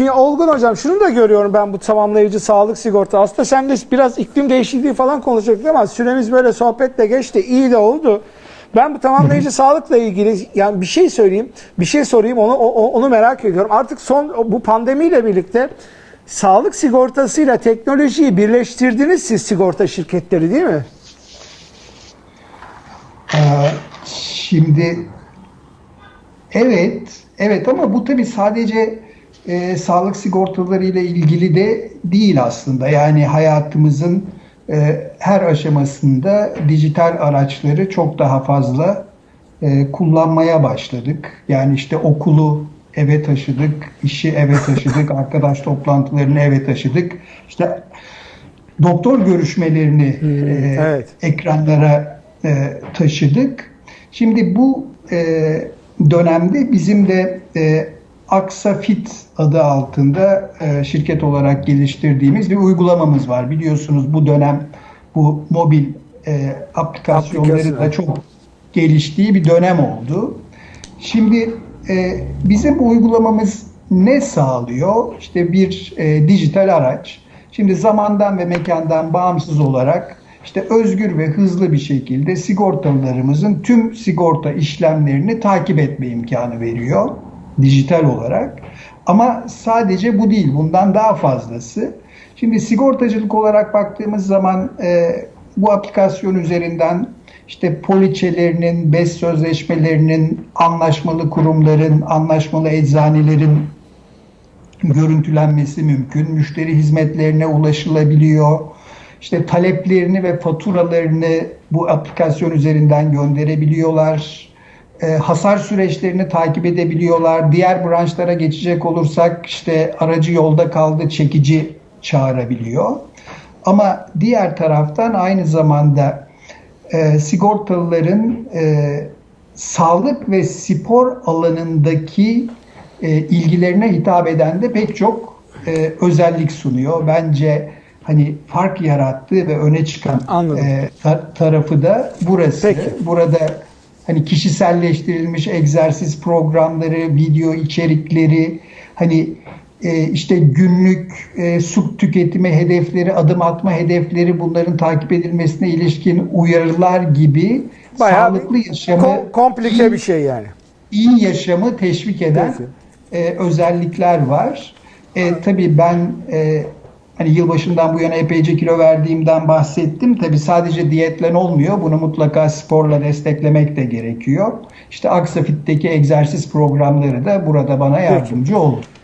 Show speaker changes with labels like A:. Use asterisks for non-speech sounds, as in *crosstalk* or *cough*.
A: Şimdi Olgun Hocam şunu da görüyorum ben bu tamamlayıcı sağlık sigorta. Aslında sen de biraz iklim değişikliği falan konuşacaktık ama süremiz böyle sohbetle geçti. iyi de oldu. Ben bu tamamlayıcı *laughs* sağlıkla ilgili yani bir şey söyleyeyim, bir şey sorayım onu onu merak ediyorum. Artık son bu pandemiyle birlikte sağlık sigortasıyla teknolojiyi birleştirdiniz siz sigorta şirketleri değil mi?
B: Ee, Şimdi evet, evet ama bu tabii sadece e, sağlık sigortaları ile ilgili de değil aslında. Yani hayatımızın e, her aşamasında dijital araçları çok daha fazla e, kullanmaya başladık. Yani işte okulu eve taşıdık, işi eve taşıdık, *laughs* arkadaş toplantılarını eve taşıdık. İşte doktor görüşmelerini e,
A: evet.
B: ekranlara e, taşıdık. Şimdi bu e, dönemde bizim de e, Aksafit adı altında e, şirket olarak geliştirdiğimiz bir uygulamamız var. Biliyorsunuz bu dönem bu mobil e, aplikasyonları
A: Aplikasyon.
B: da çok geliştiği bir dönem oldu. Şimdi e, bizim bu uygulamamız ne sağlıyor? İşte bir e, dijital araç. Şimdi zamandan ve mekandan bağımsız olarak işte özgür ve hızlı bir şekilde sigortalılarımızın tüm sigorta işlemlerini takip etme imkanı veriyor dijital olarak. Ama sadece bu değil, bundan daha fazlası. Şimdi sigortacılık olarak baktığımız zaman e, bu aplikasyon üzerinden işte poliçelerinin, BES sözleşmelerinin, anlaşmalı kurumların, anlaşmalı eczanelerin görüntülenmesi mümkün. Müşteri hizmetlerine ulaşılabiliyor. İşte taleplerini ve faturalarını bu aplikasyon üzerinden gönderebiliyorlar. E, hasar süreçlerini takip edebiliyorlar. Diğer branşlara geçecek olursak işte aracı yolda kaldı çekici çağırabiliyor. Ama diğer taraftan aynı zamanda e, sigortalıların e, sağlık ve spor alanındaki e, ilgilerine hitap eden de pek çok e, özellik sunuyor. Bence hani fark yarattığı ve öne çıkan
A: Anladım.
B: e, ta- tarafı da burası.
A: Peki.
B: Burada hani kişiselleştirilmiş egzersiz programları, video içerikleri, hani e, işte günlük e, su tüketimi hedefleri, adım atma hedefleri bunların takip edilmesine ilişkin uyarılar gibi
A: Bayağı
B: sağlıklı yaşamı
A: kom- komplike
B: iyi-
A: bir şey yani.
B: iyi yaşamı teşvik eden
A: Peki.
B: e, özellikler var. E, tabii ben e, hani yılbaşından bu yana epeyce kilo verdiğimden bahsettim. Tabii sadece diyetle olmuyor. Bunu mutlaka sporla desteklemek de gerekiyor. İşte Aksafit'teki egzersiz programları da burada bana yardımcı oldu.